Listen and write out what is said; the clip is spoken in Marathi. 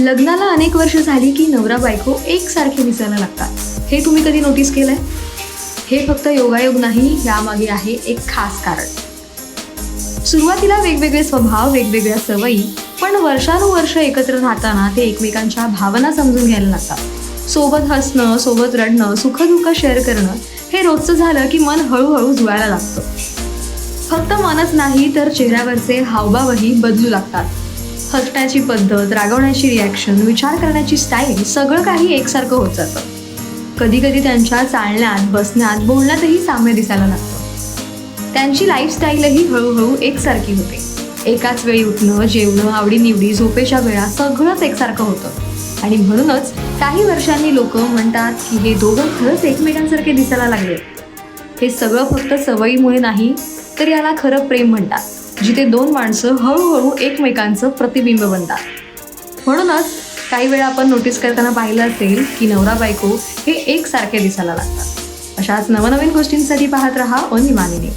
लग्नाला अनेक वर्ष झाली की नवरा बायको एकसारखे दिसायला लागतात. हे तुम्ही कधी नोटीस केलंय? हे फक्त योगायोग नाही यामागे आहे एक खास कारण. सुरुवातीला वेगवेगळे स्वभाव वेगवेगळ्या सवयी पण वर्षानुवर्ष एकत्र राहताना ते एकमेकांच्या भावना समजून घ्यायला लागतात. सोबत हसणं सोबत रडणं सुखदुःख शेअर करणं हे रोजचं झालं की मन हळूहळू जुळायला लागतं. फक्त मनच नाही तर चेहऱ्यावरचे हावभावही बदलू लागतात. हसण्याची पद्धत रागवण्याची रिॲक्शन विचार करण्याची स्टाईल सगळं काही एकसारखं होत जातं. कधी कधी त्यांच्या चालण्यात बसण्यात बोलण्यातही साम्य दिसायला लागतं. त्यांची लाईफस्टाईलही हळूहळू एकसारखी होते. एकाच वेळी उठणं जेवणं आवडीनिवडी झोपेच्या वेळा सगळंच एकसारखं होतं. आणि म्हणूनच काही वर्षांनी लोक म्हणतात की हे दोघं खरंच एकमेकांसारखे दिसायला लागले. हे सगळं फक्त सवयीमुळे नाही तर याला खरं प्रेम म्हणतात. जिथे दोन माणसं हळूहळू एकमेकांचं प्रतिबिंब बनतात. म्हणूनच काही वेळा आपण नोटीस करताना पाहिलं असेल की नवरा बायको हे एकसारखे दिसायला लागतात. अशाच नवनवीन गोष्टींसाठी पाहत रहा अनिमानिनी.